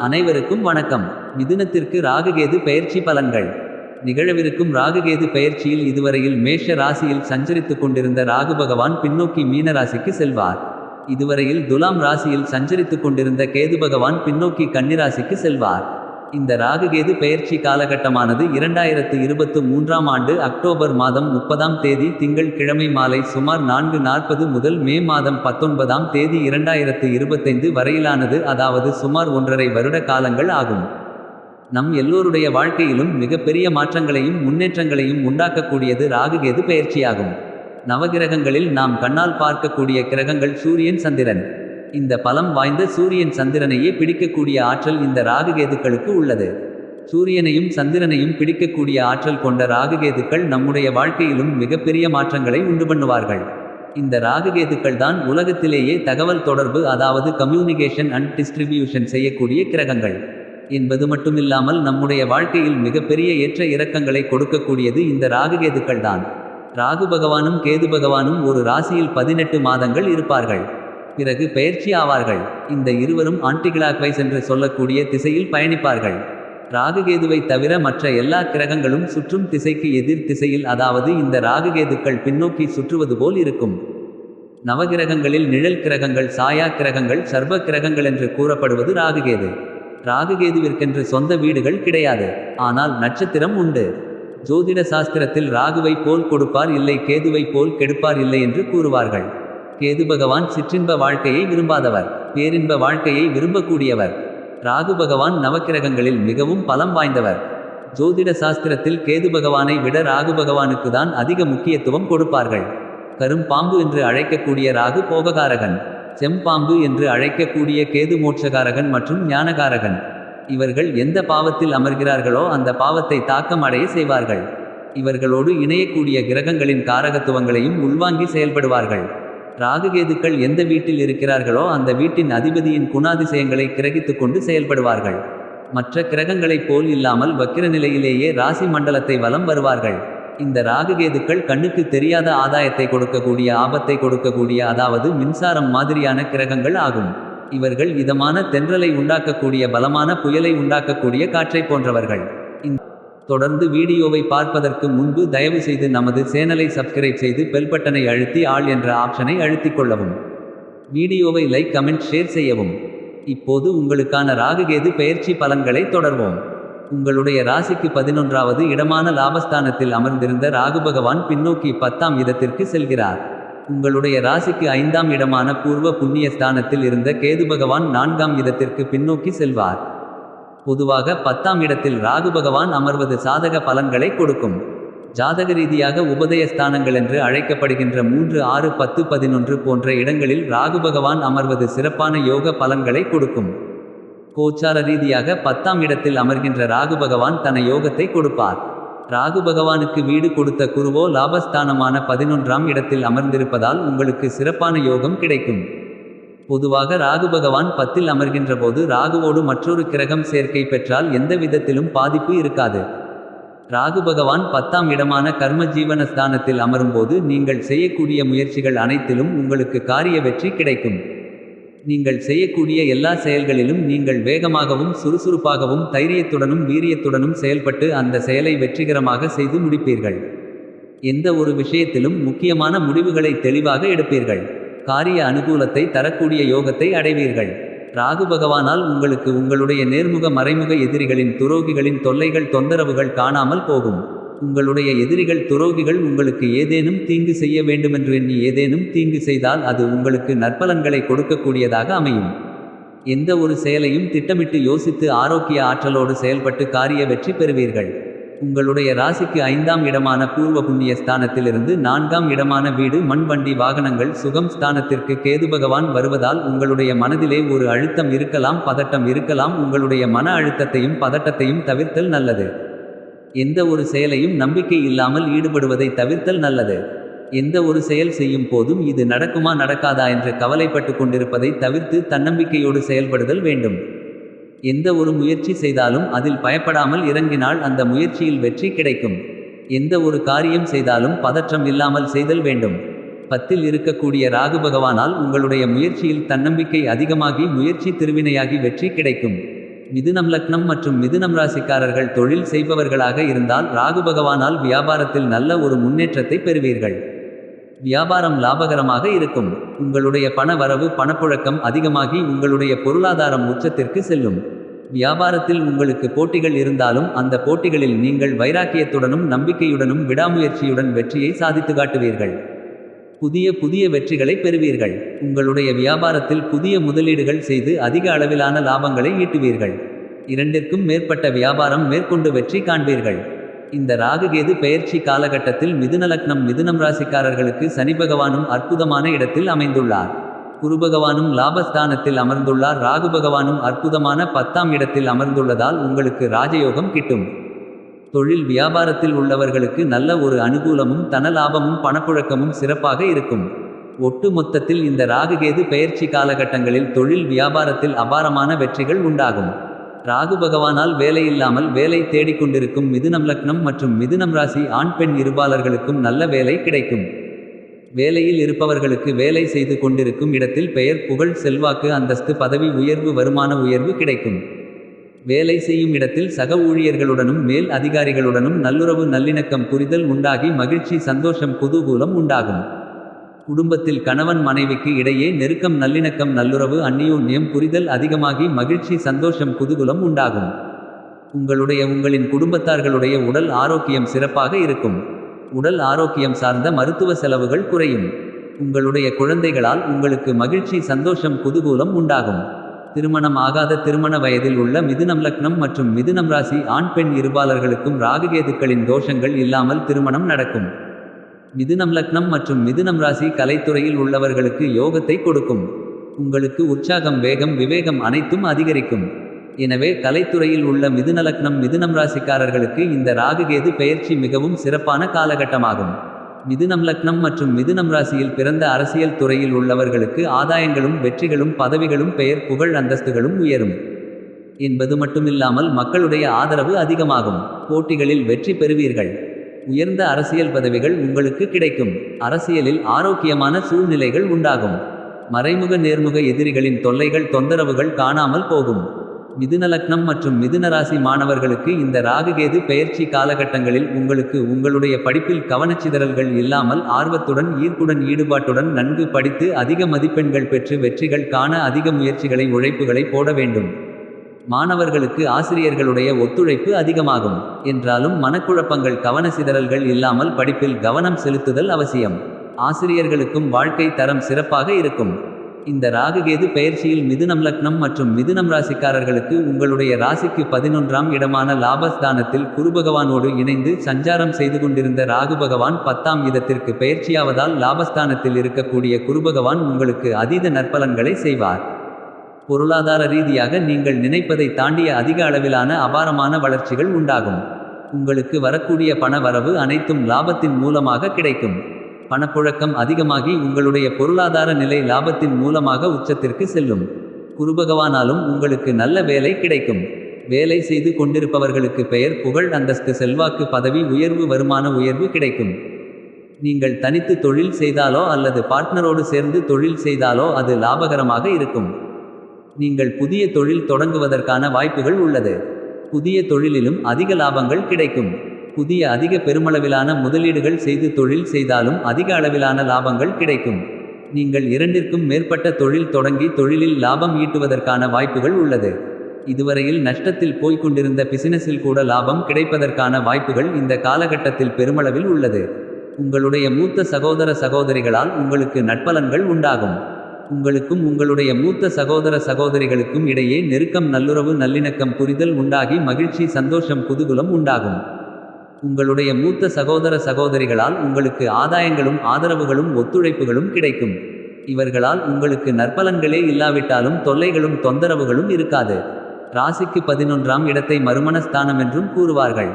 அனைவருக்கும் வணக்கம். மிதுனத்திற்கு ராகுகேது பயிற்சி பலன்கள். நிகழவிருக்கும் ராகுகேது பயிற்சியில் இதுவரையில் மேஷ ராசியில் சஞ்சரித்துக் கொண்டிருந்த ராகு பகவான் பின்னோக்கி மீன ராசிக்கு செல்வார். இதுவரையில் துலாம் ராசியில் சஞ்சரித்துக் கொண்டிருந்த கேது பகவான் பின்னோக்கி கன்னிராசிக்கு செல்வார். இந்த ராகுகேது பெயர்ச்சி காலகட்டமானது இரண்டாயிரத்து இருபத்து மூன்றாம் ஆண்டு அக்டோபர் மாதம் முப்பதாம் தேதி திங்கள் கிழமை மாலை சுமார் நான்கு நாற்பது முதல் மே மாதம் பத்தொன்பதாம் தேதி இரண்டாயிரத்து இருபத்தைந்து வரையிலானது அதாவது சுமார் ஒன்றரை வருட காலங்கள் ஆகும். நம் எல்லோருடைய வாழ்க்கையிலும் மிகப்பெரிய மாற்றங்களையும் முன்னேற்றங்களையும் உண்டாக்கக்கூடியது ராகுகேது பெயர்ச்சியாகும். நவகிரகங்களில் நாம் கண்ணால் பார்க்கக்கூடிய கிரகங்கள் சூரியன் சந்திரன். இந்த பலம் வாய்ந்த சூரியன் சந்திரனையே பிடிக்கக்கூடிய ஆற்றல் இந்த ராகுகேதுக்களுக்கு உள்ளது. சூரியனையும் சந்திரனையும் பிடிக்கக்கூடிய ஆற்றல் கொண்ட ராகுகேதுக்கள் நம்முடைய வாழ்க்கையிலும் மிகப்பெரிய மாற்றங்களை உண்டு பண்ணுவார்கள். இந்த ராகுகேதுக்கள் தான் உலகத்திலேயே தகவல் தொடர்பு அதாவது கம்யூனிகேஷன் அண்ட் டிஸ்ட்ரிபியூஷன் செய்யக்கூடிய கிரகங்கள். என்பது மட்டுமில்லாமல் நம்முடைய வாழ்க்கையில் மிகப்பெரிய ஏற்ற இறக்கங்களை கொடுக்கக்கூடியது இந்த ராகுகேதுக்கள் தான். ராகு பகவானும் கேது பகவானும் ஒரு ராசியில் பதினெட்டு மாதங்கள் இருப்பார்கள். பிறகு பெயர்ச்சி ஆவார்கள். இந்த இருவரும் ஆன்டிகிளாக்வைஸ் என்று சொல்லக்கூடிய திசையில் பயணிப்பார்கள். ராகுகேதுவை தவிர மற்ற எல்லா கிரகங்களும் சுற்றும் திசைக்கு எதிர் திசையில் அதாவது இந்த ராகுகேதுக்கள் பின்னோக்கி சுற்றுவது போல் இருக்கும். நவகிரகங்களில் நிழல் கிரகங்கள் சாயா கிரகங்கள் சர்வ கிரகங்கள் என்று கூறப்படுவது ராகுகேது. ராகுகேதுவிற்கென்று சொந்த வீடுகள் கிடையாது. ஆனால் நட்சத்திரம் உண்டு. ஜோதிட சாஸ்திரத்தில் ராகுவை போல் கொடுப்பார் இல்லை கேதுவை போல் கெடுப்பார் இல்லை என்று கூறுவார்கள். கேது பகவான் சிற்றின்ப வாழ்க்கையை விரும்பாதவர் பேரின்ப வாழ்க்கையை விரும்பக்கூடியவர். ராகு பகவான் நவக்கிரகங்களில் மிகவும் பலம் வாய்ந்தவர். ஜோதிட சாஸ்திரத்தில் கேது பகவானை விட ராகு பகவானுக்கு தான் அதிக முக்கியத்துவம் கொடுப்பார்கள். கரும் பாம்பு என்று அழைக்கக்கூடிய ராகு போககாரகன் செம்பாம்பு என்று அழைக்கக்கூடிய கேது மோட்சகாரகன் மற்றும் ஞானகாரகன். இவர்கள் எந்த பாவத்தில் அமர்கிறார்களோ அந்த பாவத்தை தாக்கம் அடைய செய்வார்கள். இவர்களோடு இணையக்கூடிய கிரகங்களின் காரகத்துவங்களையும் உள்வாங்கி செயல்படுவார்கள். ராகுகேதுக்கள் எந்த வீட்டில் இருக்கிறார்களோ அந்த வீட்டின் அதிபதியின் குணாதிசயங்களை கிரகித்துக் கொண்டு செயல்படுவார்கள். மற்ற கிரகங்களைப் போல் இல்லாமல் வக்கிர நிலையிலேயே ராசி மண்டலத்தை வலம் வருவார்கள். இந்த ராகுகேதுக்கள் கண்ணுக்கு தெரியாத ஆதாயத்தை கொடுக்கக்கூடிய ஆபத்தை கொடுக்கக்கூடிய அதாவது மின்சாரம் மாதிரியான கிரகங்கள் ஆகும். இவர்கள் இதமான தென்றலை உண்டாக்கக்கூடிய பலமான புயலை உண்டாக்கக்கூடிய காற்றை போன்றவர்கள். தொடர்ந்து வீடியோவை பார்ப்பதற்கு முன்பு தயவு செய்து நமது சேனலை சப்ஸ்கிரைப் செய்து பெல் பட்டனை அழுத்தி ஆள் என்ற ஆப்ஷனை அழுத்திக் கொள்ளவும். வீடியோவை லைக் கமெண்ட் ஷேர் செய்யவும். இப்போது உங்களுக்கான ராகுகேது பெயர்ச்சி பலன்களை தொடர்வோம். உங்களுடைய ராசிக்கு பதினொன்றாவது இடமான லாபஸ்தானத்தில் அமர்ந்திருந்த ராகு பகவான் பின்னோக்கி பத்தாம் இடத்திற்கு செல்கிறார். உங்களுடைய ராசிக்கு ஐந்தாம் இடமான பூர்வ புண்ணிய ஸ்தானத்தில் இருந்த கேது பகவான் நான்காம் இடத்திற்கு பின்னோக்கி செல்வார். பொதுவாக பத்தாம் இடத்தில் ராகு பகவான் அமர்வது சாதக பலன்களை கொடுக்கும். ஜாதக ரீதியாக உபதயஸ்தானங்கள் என்று அழைக்கப்படுகின்ற மூன்று ஆறு பத்து பதினொன்று போன்ற இடங்களில் ராகு பகவான் அமர்வது சிறப்பான யோக பலன்களை கொடுக்கும். கோச்சார ரீதியாக பத்தாம் இடத்தில் அமர்கின்ற ராகு பகவான் தன யோகத்தை கொடுப்பார். ராகு பகவானுக்கு வீடு கொடுத்த குருவோ லாபஸ்தானமான பதினொன்றாம் இடத்தில் அமர்ந்திருப்பதால் உங்களுக்கு சிறப்பான யோகம் கிடைக்கும். பொதுவாக ராகு பகவான் பத்தில் அமர்கின்ற போது ராகுவோடு மற்றொரு கிரகம் சேர்க்கை பெற்றால் எந்த விதத்திலும் பாதிப்பு இருக்காது. ராகு பகவான் பத்தாம் இடமான கர்ம ஜீவன ஸ்தானத்தில் அமரும்போது நீங்கள் செய்யக்கூடிய முயற்சிகள் அனைத்திலும் உங்களுக்கு காரிய வெற்றி கிடைக்கும். நீங்கள் செய்யக்கூடிய எல்லா செயல்களிலும் நீங்கள் வேகமாகவும் சுறுசுறுப்பாகவும் தைரியத்துடனும் வீரியத்துடனும் செயல்பட்டு அந்த செயலை வெற்றிகரமாக செய்து முடிப்பீர்கள். எந்த ஒரு விஷயத்திலும் முக்கியமான முடிவுகளை தெளிவாக எடுப்பீர்கள். காரிய அனுகூலத்தை தரக்கூடிய யோகத்தை அடைவீர்கள். ராகு பகவானால் உங்களுக்கு உங்களுடைய நேர்முக மறைமுக எதிரிகளின் துரோகிகளின் தொல்லைகள் தொந்தரவுகள் காணாமல் போகும். உங்களுடைய எதிரிகள் துரோகிகள் உங்களுக்கு ஏதேனும் தீங்கு செய்ய வேண்டுமென்று எண்ணி ஏதேனும் தீங்கு செய்தால் அது உங்களுக்கு நற்பலன்களை கொடுக்கக்கூடியதாக அமையும். எந்த ஒரு செயலையும் திட்டமிட்டு யோசித்து ஆரோக்கிய ஆற்றலோடு செயல்பட்டு காரிய வெற்றி பெறுவீர்கள். உங்களுடைய ராசிக்கு ஐந்தாம் இடமான பூர்வ புண்ணிய ஸ்தானத்திலிருந்து நான்காம் இடமான வீடு மண் வண்டி வாகனங்கள் சுகம் ஸ்தானத்திற்கு கேது பகவான் வருவதால் உங்களுடைய மனதிலே ஒரு அழுத்தம் இருக்கலாம் பதட்டம் இருக்கலாம். உங்களுடைய மன அழுத்தத்தையும் பதட்டத்தையும் தவிர்த்தல் நல்லது. எந்த ஒரு செயலையும் நம்பிக்கை இல்லாமல் ஈடுபடுவதை தவிர்த்தல் நல்லது. எந்த ஒரு செயல் செய்யும் போதும் இது நடக்குமா நடக்காதா என்று கவலைப்பட்டு கொண்டிருப்பதை தவிர்த்து தன்னம்பிக்கையோடு செயல்படுதல் வேண்டும். எந்த ஒரு முயற்சி செய்தாலும் அதில் பயப்படாமல் இறங்கினால் அந்த முயற்சியில் வெற்றி கிடைக்கும். எந்த ஒரு காரியம் செய்தாலும் பதற்றம் இல்லாமல் செய்தல் வேண்டும். பத்தில் இருக்கக்கூடிய ராகு பகவானால் உங்களுடைய முயற்சியில் தன்னம்பிக்கை அதிகமாகி முயற்சி திருவினையாகி வெற்றி கிடைக்கும். மிதுனம் லக்னம் மற்றும் மிதுனம் ராசிக்காரர்கள் தொழில் செய்பவர்களாக இருந்தால் ராகு பகவானால் வியாபாரத்தில் நல்ல ஒரு முன்னேற்றத்தை பெறுவீர்கள். வியாபாரம் லாபகரமாக இருக்கும். உங்களுடைய பண வரவு பணப்புழக்கம் அதிகமாகி உங்களுடைய பொருளாதாரம் உச்சத்திற்கு செல்லும். வியாபாரத்தில் உங்களுக்கு போட்டிகள் இருந்தாலும் அந்த போட்டிகளில் நீங்கள் வைராக்கியத்துடனும் நம்பிக்கையுடனும் விடாமுயற்சியுடன் வெற்றியை சாதித்து காட்டுவீர்கள். புதிய புதிய வெற்றிகளை பெறுவீர்கள். உங்களுடைய வியாபாரத்தில் புதிய முதலீடுகள் செய்து அதிக அளவிலான லாபங்களை ஈட்டுவீர்கள். இரண்டிற்கும் மேற்பட்ட வியாபாரம் மேற்கொண்டு வெற்றி காண்பீர்கள். இந்த ராகுகேது பெயர்ச்சி காலகட்டத்தில் மிதுனலக்னம் மிதுனம் ராசிக்காரர்களுக்கு சனி பகவானும் அற்புதமான இடத்தில் அமைந்துள்ளார். குருபகவானும் லாபஸ்தானத்தில் அமர்ந்துள்ளார். ராகு பகவானும் அற்புதமான பத்தாம் இடத்தில் அமர்ந்துள்ளதால் உங்களுக்கு ராஜயோகம் கிட்டும். தொழில் வியாபாரத்தில் உள்ளவர்களுக்கு நல்ல ஒரு அனுகூலமும் தன லாபமும் பணப்புழக்கமும் சிறப்பாக இருக்கும். ஒட்டு மொத்தத்தில் இந்த ராகுகேது பெயர்ச்சி காலகட்டங்களில் தொழில் வியாபாரத்தில் அபாரமான வெற்றிகள் உண்டாகும். ராகு பகவானால் வேலையில்லாமல் வேலை தேடிக்கொண்டிருக்கும் மிதுனம் லக்னம் மற்றும் மிதுனம் ராசி ஆண் பெண் இருபாளர்களுக்கும் நல்ல வேலை கிடைக்கும். வேலையில் இருப்பவர்களுக்கு வேலை செய்து கொண்டிருக்கும் இடத்தில் பெயர் புகழ் செல்வாக்கு அந்தஸ்து பதவி உயர்வு வருமான உயர்வு கிடைக்கும். வேலை செய்யும் இடத்தில் சக ஊழியர்களுடனும் மேல் அதிகாரிகளுடனும் நல்லுறவு நல்லிணக்கம் புரிதல் உண்டாகி மகிழ்ச்சி சந்தோஷம் குதூகூலம் உண்டாகும். குடும்பத்தில் கணவன் மனைவிக்கு இடையே நெருக்கம் நல்லிணக்கம் நல்லுறவு அந்நியோன்யம் புரிதல் அதிகமாகி மகிழ்ச்சி சந்தோஷம் குதூகுலம் உண்டாகும். உங்களுடைய உங்களின் குடும்பத்தார்களுடைய உடல் ஆரோக்கியம் சிறப்பாக இருக்கும். உடல் ஆரோக்கியம் சார்ந்த மருத்துவ செலவுகள் குறையும். உங்களுடைய குழந்தைகளால் உங்களுக்கு மகிழ்ச்சி சந்தோஷம் குதூகூலம் உண்டாகும். திருமணம் ஆகாத திருமண வயதில் உள்ள மிதுனம் லக்னம் மற்றும் மிதுனம் ராசி ஆண் பெண் இருபாளர்களுக்கும் ராகுகேதுக்களின் தோஷங்கள் இல்லாமல் திருமணம் நடக்கும். மிதுனம் லக்னம் மற்றும் மிதுனம் ராசி கலைத்துறையில் உள்ளவர்களுக்கு யோகத்தை கொடுக்கும். உங்களுக்கு உற்சாகம் வேகம் விவேகம் அனைத்தும் அதிகரிக்கும். எனவே கலைத்துறையில் உள்ள மிதுனலக்னம் மிதுனம் ராசிக்காரர்களுக்கு இந்த ராகுகேது பெயர்ச்சி மிகவும் சிறப்பான காலகட்டமாகும். மிதுனம் லக்னம் மற்றும் மிதுனம் ராசியில் பிறந்த அரசியல் துறையில் உள்ளவர்களுக்கு ஆதாயங்களும் வெற்றிகளும் பதவிகளும் பெயர் புகழ் அந்தஸ்துகளும் உயரும். என்பது மட்டுமில்லாமல் மக்களுடைய ஆதரவு அதிகமாகும். போட்டிகளில் வெற்றி பெறுவீர்கள். உயர்ந்த அரசியல் பதவிகள் உங்களுக்கு கிடைக்கும். அரசியலில் ஆரோக்கியமான சூழ்நிலைகள் உண்டாகும். மறைமுக நேர்முக எதிரிகளின் தொல்லைகள் தொந்தரவுகள் காணாமல் போகும். மிதுனலக்னம் மற்றும் மிதுனராசி மாணவர்களுக்கு இந்த ராகுகேது பெயர்ச்சி காலகட்டங்களில் உங்களுக்கு உங்களுடைய படிப்பில் கவனச்சிதறல்கள் இல்லாமல் ஆர்வத்துடன் ஈர்ப்புடன் ஈடுபாட்டுடன் நன்கு படித்து அதிக மதிப்பெண்கள் பெற்று வெற்றிகள் காண அதிக முயற்சிகளை உழைப்புகளை போட வேண்டும். மாணவர்களுக்கு ஆசிரியர்களுடைய ஒத்துழைப்பு அதிகமாகும். என்றாலும் மனக்குழப்பங்கள் கவனசிதறல்கள் இல்லாமல் படிப்பில் கவனம் செலுத்துதல் அவசியம். ஆசிரியர்களுக்கும் வாழ்க்கை தரம் சிறப்பாக இருக்கும். இந்த ராகுகேது பயிற்சியில் மிதுனம் லக்னம் மற்றும் மிதுனம் ராசிக்காரர்களுக்கு உங்களுடைய ராசிக்கு பதினொன்றாம் இடமான லாபஸ்தானத்தில் குருபகவானோடு இணைந்து சஞ்சாரம் செய்து கொண்டிருந்த ராகு பகவான் பத்தாம் இதத்திற்கு பயிற்சியாவதால் லாபஸ்தானத்தில் இருக்கக்கூடிய குருபகவான் உங்களுக்கு அதீத நற்பலன்களை செய்வார். பொருளாதார ரீதியாக நீங்கள் நினைப்பதை தாண்டிய அதிக அளவிலான அபாரமான வளர்ச்சிகள் உண்டாகும். உங்களுக்கு வரக்கூடிய பண வரவு அனைத்தும் லாபத்தின் மூலமாக கிடைக்கும். பணப்புழக்கம் அதிகமாகி உங்களுடைய பொருளாதார நிலை லாபத்தின் மூலமாக உச்சத்திற்கு செல்லும். குருபகவானாலும் உங்களுக்கு நல்ல வேலை கிடைக்கும். வேலை செய்து கொண்டிருப்பவர்களுக்கு பெயர் புகழ் அந்தஸ்து செல்வாக்கு பதவி உயர்வு வருமான உயர்வு கிடைக்கும். நீங்கள் தனித்து தொழில் செய்தாலோ அல்லது பார்ட்னரோடு சேர்ந்து தொழில் செய்தாலோ அது லாபகரமாக இருக்கும். நீங்கள் புதிய தொழில் தொடங்குவதற்கான வாய்ப்புகள் உள்ளது. புதிய தொழிலிலும் அதிக லாபங்கள் கிடைக்கும். புதிய அதிக பெருமளவிலான முதலீடுகள் செய்து தொழில் செய்தாலும் அதிக அளவிலான லாபங்கள் கிடைக்கும். நீங்கள் இரண்டிற்கும் மேற்பட்ட தொழில் தொடங்கி தொழிலில் லாபம் ஈட்டுவதற்கான வாய்ப்புகள் உள்ளது. இதுவரையில் நஷ்டத்தில் போய்கொண்டிருந்த பிசினஸில் கூட லாபம் கிடைப்பதற்கான வாய்ப்புகள் இந்த காலகட்டத்தில் பெருமளவில் உள்ளது. உங்களுடைய மூத்த சகோதர சகோதரிகளால் உங்களுக்கு நட்பலன்கள் உண்டாகும். உங்களுக்கும் உங்களுடைய மூத்த சகோதர சகோதரிகளுக்கும் இடையே நெருக்கம் நல்லுறவு நல்லிணக்கம் புரிதல் உண்டாகி மகிழ்ச்சி சந்தோஷம் குதூகுலம் உண்டாகும். உங்களுடைய மூத்த சகோதர சகோதரிகளால் உங்களுக்கு ஆதாயங்களும் ஆதரவுகளும் ஒத்துழைப்புகளும் கிடைக்கும். இவர்களால் உங்களுக்கு நற்பலன்களே இல்லாவிட்டாலும் தொல்லைகளும் தொந்தரவுகளும் இருக்காது. ராசிக்கு பதினொன்றாம் இடத்தை மறுமணஸ்தானம் என்றும் கூறுவார்கள்.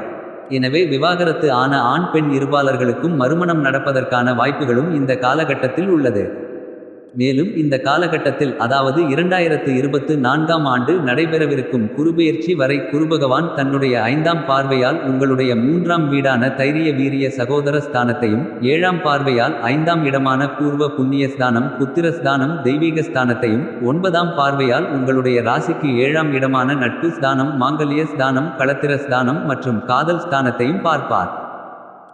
எனவே விவாகரத்து ஆன ஆண் பெண் இருபாளர்களுக்கும் மறுமணம் நடப்பதற்கான வாய்ப்புகளும் இந்த காலகட்டத்தில் உள்ளது. மேலும் இந்த காலகட்டத்தில் அதாவது இரண்டாயிரத்து இருபத்து நான்காம் ஆண்டு நடைபெறவிருக்கும் குருபெயர்ச்சி வரை குருபகவான் தன்னுடைய ஐந்தாம் பார்வையால் உங்களுடைய மூன்றாம் வீடான தைரிய வீரிய சகோதர ஸ்தானத்தையும் ஏழாம் பார்வையால் ஐந்தாம் இடமான பூர்வ புண்ணிய ஸ்தானம் புத்திர ஸ்தானம் தெய்வீக ஸ்தானத்தையும் ஒன்பதாம் பார்வையால் உங்களுடைய ராசிக்கு ஏழாம் இடமான நட்பு ஸ்தானம் மாங்கல்ய ஸ்தானம் களத்திர ஸ்தானம் மற்றும் காதல் ஸ்தானத்தையும் பார்ப்பார்.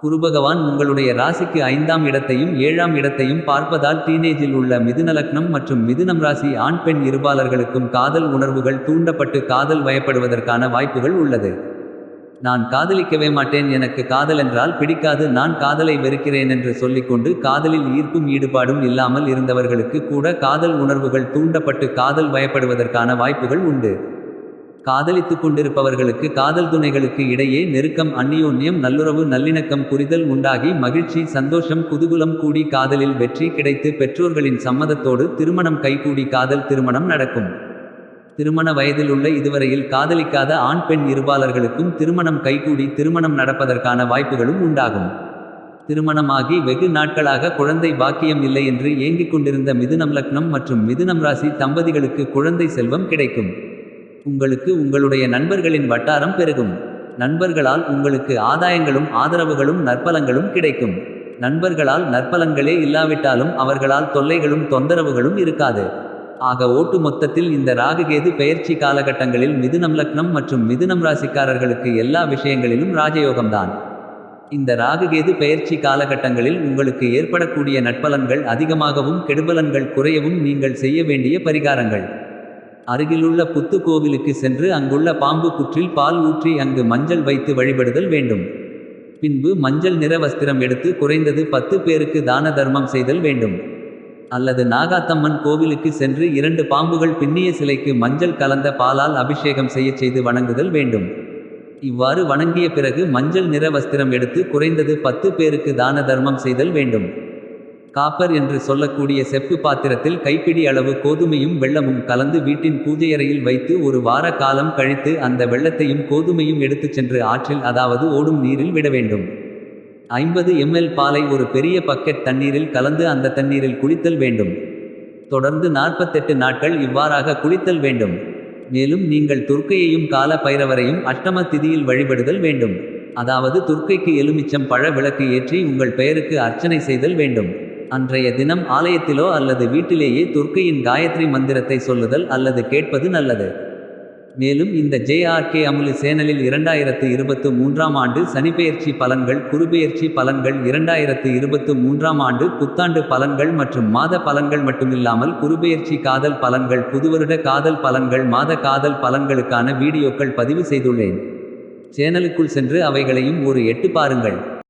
குருபகவான் உங்களுடைய ராசிக்கு ஐந்தாம் இடத்தையும் ஏழாம் இடத்தையும் பார்ப்பதால் டீனேஜில் உள்ள மிதுனலக்னம் மற்றும் மிதுனம் ராசி ஆண் பெண் இருபாளர்களுக்கும் காதல் உணர்வுகள் தூண்டப்பட்டு காதல் வயப்படுவதற்கான வாய்ப்புகள் உள்ளது. நான் காதலிக்கவே மாட்டேன் எனக்கு காதல் என்றால் பிடிக்காது நான் காதலை வெறுக்கிறேன் என்று சொல்லிக்கொண்டு காதலில் ஈர்ப்பும் ஈடுபாடும் இல்லாமல் இருந்தவர்களுக்கு கூட காதல் உணர்வுகள் தூண்டப்பட்டு காதல் வயப்படுவதற்கான வாய்ப்புகள் உண்டு. காதலித்துக் கொண்டிருப்பவர்களுக்கு காதல் துணைகளுக்கு இடையே நெருக்கம் அந்நியோன்யம் நல்லுறவு நல்லிணக்கம் புரிதல் உண்டாகி மகிழ்ச்சி சந்தோஷம் குதூகுலம் கூடி காதலில் வெற்றி கிடைத்து பெற்றோர்களின் சம்மதத்தோடு திருமணம் கைகூடி காதல் திருமணம் நடக்கும். திருமண வயதில் உள்ள இதுவரையில் காதலிக்காத ஆண் பெண் இருபாலர்களுக்கும் திருமணம் கைகூடி திருமணம் நடப்பதற்கான வாய்ப்புகளும் உண்டாகும். திருமணமாகி வெகு நாட்களாக குழந்தை பாக்கியம் இல்லை என்று ஏங்கிக் கொண்டிருந்த மிதுனம் லக்னம் மற்றும் மிதுனம் ராசி தம்பதிகளுக்கு குழந்தை செல்வம் கிடைக்கும். உங்களுக்கு உங்களுடைய நண்பர்களின் வட்டாரம் பெருகும். நண்பர்களால் உங்களுக்கு ஆதாயங்களும் ஆதரவுகளும் நற்பலங்களும் கிடைக்கும். நண்பர்களால் நற்பலங்களே இல்லாவிட்டாலும் அவர்களால் தொல்லைகளும் தொந்தரவுகளும் இருக்காது. ஆக ஓட்டு மொத்தத்தில் இந்த ராகுகேது பெயர்ச்சி காலகட்டங்களில் மிதுனம் லக்னம் மற்றும் மிதுனம் ராசிக்காரர்களுக்கு எல்லா விஷயங்களிலும் ராஜயோகம்தான். இந்த ராகுகேது பெயர்ச்சி காலகட்டங்களில் உங்களுக்கு ஏற்படக்கூடிய நட்பலன்கள் அதிகமாகவும் கெடுபலன்கள் குறையவும் நீங்கள் செய்ய வேண்டிய பரிகாரங்கள். அருகிலுள்ள புத்து கோவிலுக்கு சென்று அங்குள்ள பாம்பு புற்றில் பால் ஊற்றி அங்கு மஞ்சள் வைத்து வழிபடுதல் வேண்டும். பின்பு மஞ்சள் நிற வஸ்திரம் எடுத்து குறைந்தது பத்து பேருக்கு தான தர்மம் செய்தல் வேண்டும். அல்லது நாகாத்தம்மன் கோவிலுக்கு சென்று இரண்டு பாம்புகள் பின்னிய சிலைக்கு மஞ்சள் கலந்த பாலால் அபிஷேகம் செய்யச் செய்து வணங்குதல் வேண்டும். இவ்வாறு வணங்கிய பிறகு மஞ்சள் நிற வஸ்திரம் எடுத்து குறைந்தது பத்து பேருக்கு தான தர்மம் செய்தல் வேண்டும். காப்பர் என்று சொல்லக்கூடிய செப்பு பாத்திரத்தில் கைப்பிடி அளவு கோதுமையும் வெள்ளமும் கலந்து வீட்டின் பூஜையறையில் வைத்து ஒரு வார காலம் கழித்து அந்த வெள்ளத்தையும் கோதுமையும் எடுத்துச் சென்று ஆற்றில் அதாவது ஓடும் நீரில் விட வேண்டும். ஐம்பது எம்எல் பாலை ஒரு பெரிய பக்கெட் தண்ணீரில் கலந்து அந்த தண்ணீரில் குளித்தல் வேண்டும். தொடர்ந்து நாற்பத்தெட்டு நாட்கள் இவ்வாறாக குளித்தல் வேண்டும். மேலும் நீங்கள் துர்க்கையையும் கால பைரவரையும் அஷ்டம திதியில் வழிபடுதல் வேண்டும். அதாவது துர்க்கைக்கு எலுமிச்சம் பழ விளக்கு ஏற்றி உங்கள் பெயருக்கு அர்ச்சனை செய்தல் வேண்டும். அன்றைய தினம் ஆலயத்திலோ அல்லது வீட்டிலேயே துர்க்கையின் காயத்ரி மந்திரத்தை சொல்லுதல் அல்லது கேட்பது நல்லது. மேலும் இந்த ஜேஆர்கே அமுலு சேனலில் இரண்டாயிரத்து இருபத்து மூன்றாம் ஆண்டு சனிப்பெயர்ச்சி பலன்கள் குருபெயர்ச்சி பலன்கள் இரண்டாயிரத்து இருபத்து மூன்றாம் ஆண்டு புத்தாண்டு பலன்கள் மற்றும் மாத பலன்கள் மட்டுமில்லாமல் குருபெயர்ச்சி காதல் பலன்கள் புதுவருட காதல் பலன்கள் மாத காதல் பலன்களுக்கான வீடியோக்கள் பதிவு செய்துள்ளேன். சேனலுக்குள் சென்று அவைகளையும் ஒரு எட்டு பாருங்கள்.